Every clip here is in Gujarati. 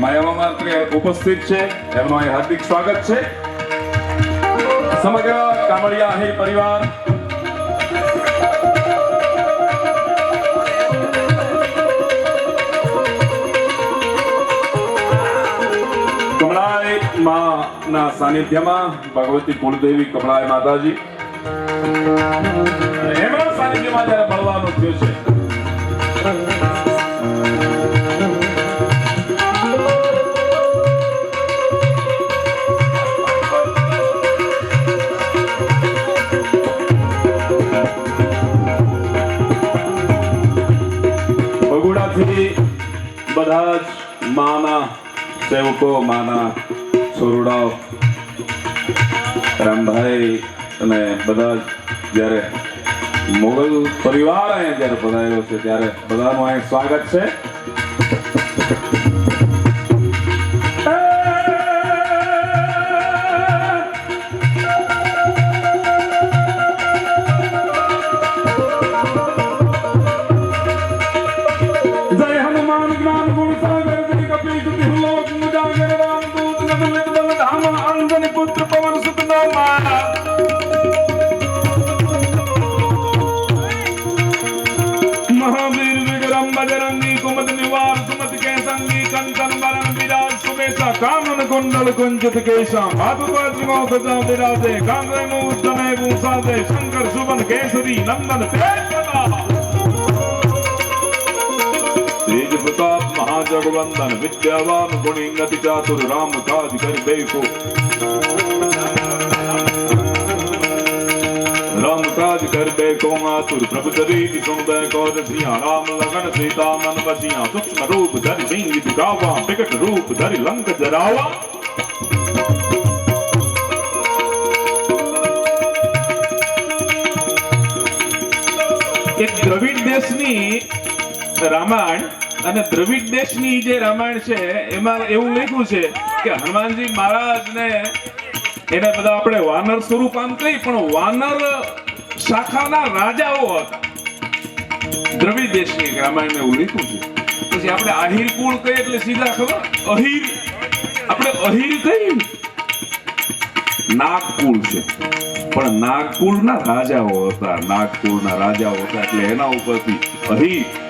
માયામાં ઉપસ્થિત છે. એમનો અહીં હાર્દિક સ્વાગત છે. સમગ્ર કામળિયા અહીં પરિવાર. કમળાય માના સાનિધ્યમાં ભગવતી કુળદેવી કમળાય માતાજી. એમના સાનિધ્યમાં જ્યારે મળવાનું થયું છે બગુડાથી બધા જ માના સેવકો, માના સોરડાઓ, રામભાઈ અને બધા જ જ્યારે મોગલ પરિવાર અહીંયા જ્યારે પધાર્યો છે, ત્યારે બધાનું અહીં સ્વાગત છે. અંજન પુત્ર પવન સુખ નો મહાવીર વિક્રમ બજરંગી કુમત નિવાર સુમત કે સંગી કંચન વરણ વિરાજ સુમેશા કામન કુંડળ કુંજિત કેશા માધુપાજમો ગજા વિરાજે કાંગ્રેમો ઉત્તમે ભૂષાજે શંકર સુવન કેસરી નંદન પ્રેમ જગવંદન વિદ્યાવાન ગુણી નતિ ચાતુર રામ કાજ કરી બેકો રામ કાજ કર બેકો આતુર પ્રભુ તરી સુન બેકો રસિયા રામ લગન સીતા મન વસિયા સૂક્ષ્મ રૂપ ધરી સિંહ ગાવા વિકટ રૂપ ધરી લંક જરાવા એક દ્રવિડ દેશની રામાયણ અને દ્રવિડ દેશની જે રામાયણ છે, એમાં એવું લખ્યું છે કે હનુમાનજી મહારાજને એને બધા આપણે વાનર સ્વરૂપ આમ કહી પણ વાનર શાખાના રાજાઓ હતા. દ્રવિડ દેશની રામાયણમાં એવું લખ્યું છે. પછી આપણે આહિર કુળ કહીએ એટલે સીધા ખબર? અહિર. આપણે અહિર કહીએ નાગકુળ છે. પણ નાગકુળના રાજાઓ હતા, નાગકુળના રાજાઓ હતા એટલે એના ઉપરથી અહિર.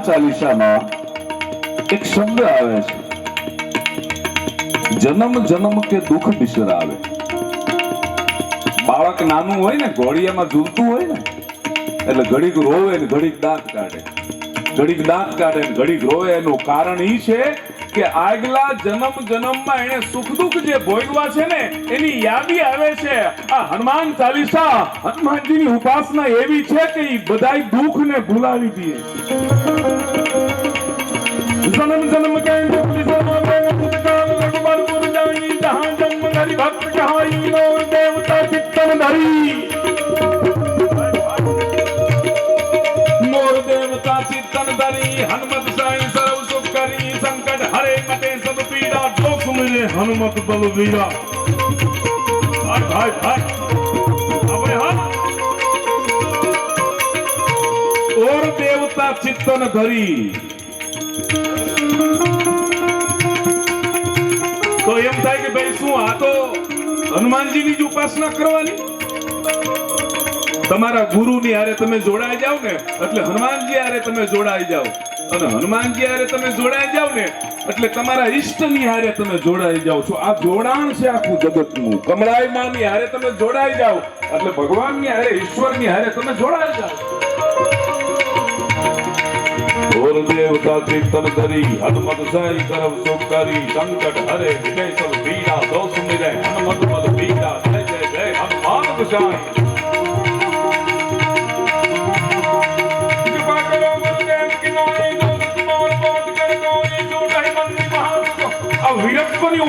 હનુમાન ચાલીસામાં એક શબ્દ આવે છે. જન્મ જન્મ કે દુઃખ બિસરાવે. બાળક નાનું હોય ને, ઘોડિયામાં ઝૂલતું હોય ને, એટલે ઘડીક રોવે ને ઘડીક દાંત કાઢે. ઘડીક દાંત કાઢે ને ઘડીક રોવે, એનું કારણ એ છે કે આગલા જન્મ જન્મમાં એને સુખ દુઃખ જે ભોગવા છે ને, એની યાદી આવે છે. આ હનુમાન ચાલીસા હનુમાનજીની ઉપાસના એવી છે કે એ બધાય દુઃખને ભૂલાવી દે. જન્મ જન્મ કે દેવતા ચિત્તમ હનુમાન હિંમત બલ વીરા હાટ હાટ હાટ આપણે હાટ ઓર દેવતા ચિત્તન ધરી. તો એમ થાય કે ભાઈ શું આ તો હનુમાનજીની જ ઉપાસના કરવાની? તમારા ગુરુની હારે તમે જોડાઈ જાઓ ને, એટલે હનુમાનજી હારે તમે જોડાઈ જાઓ. અને હનુમાનજી હારે તમે જોડાઈ જાવ ને, એટલે તમારા ઈષ્ટની હારે તમે જોડાઈ જાવ છો. આ જોડાણ છે આખું જગતનું. કમળાઈ માની હારે તમે જોડાઈ જાવ, એટલે ભગવાનની હારે, ઈશ્વરની હારે તમે જોડાઈ જાવ. ઓર દેવતા ચિંતન ધરી, હનુમત સાઈ તરફ સુખ કરી, સંકટ હરે, વિજય સબ પીડા દો સુમિરે હનુમત મદ પીડા, જય જય જય, હનુમાન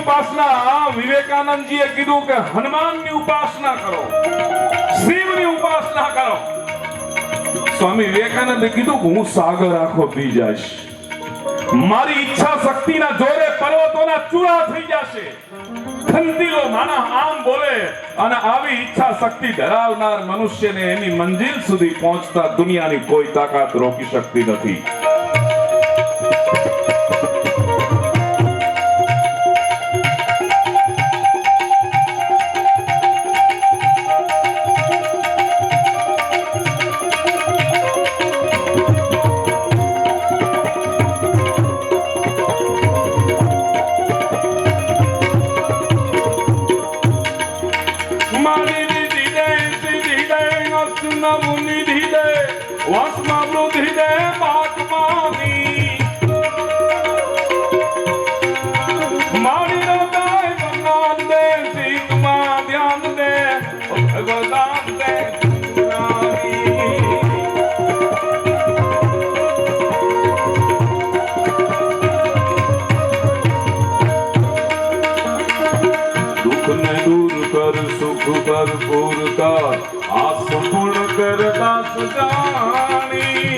ઉપાસના, વિવેકાનંદજીએ કીધું કે હનુમાનની ઉપાસના કરો, શિવની ઉપાસના કરો. સ્વામી વિવેકાનંદે કીધું કે હું સાગર આખો પી જઈશ. મારી ઈચ્છા શક્તિના જોરે પર્વતોના ચૂરા થઈ જશે. ખંતીલો માણસ આમ બોલે અને આવી ઈચ્છા શક્તિ ધરાવનાર મનુષ્યને એની મંજિલ સુધી પહોંચતા દુનિયાની કોઈ તાકાત રોકી શકતી નથી. વસમાં વૃદ્ધિ દે ਪੂਰਤਾ ਆਸ ਪੁਣ ਕਰ ਦਸ ਜਾਣੀ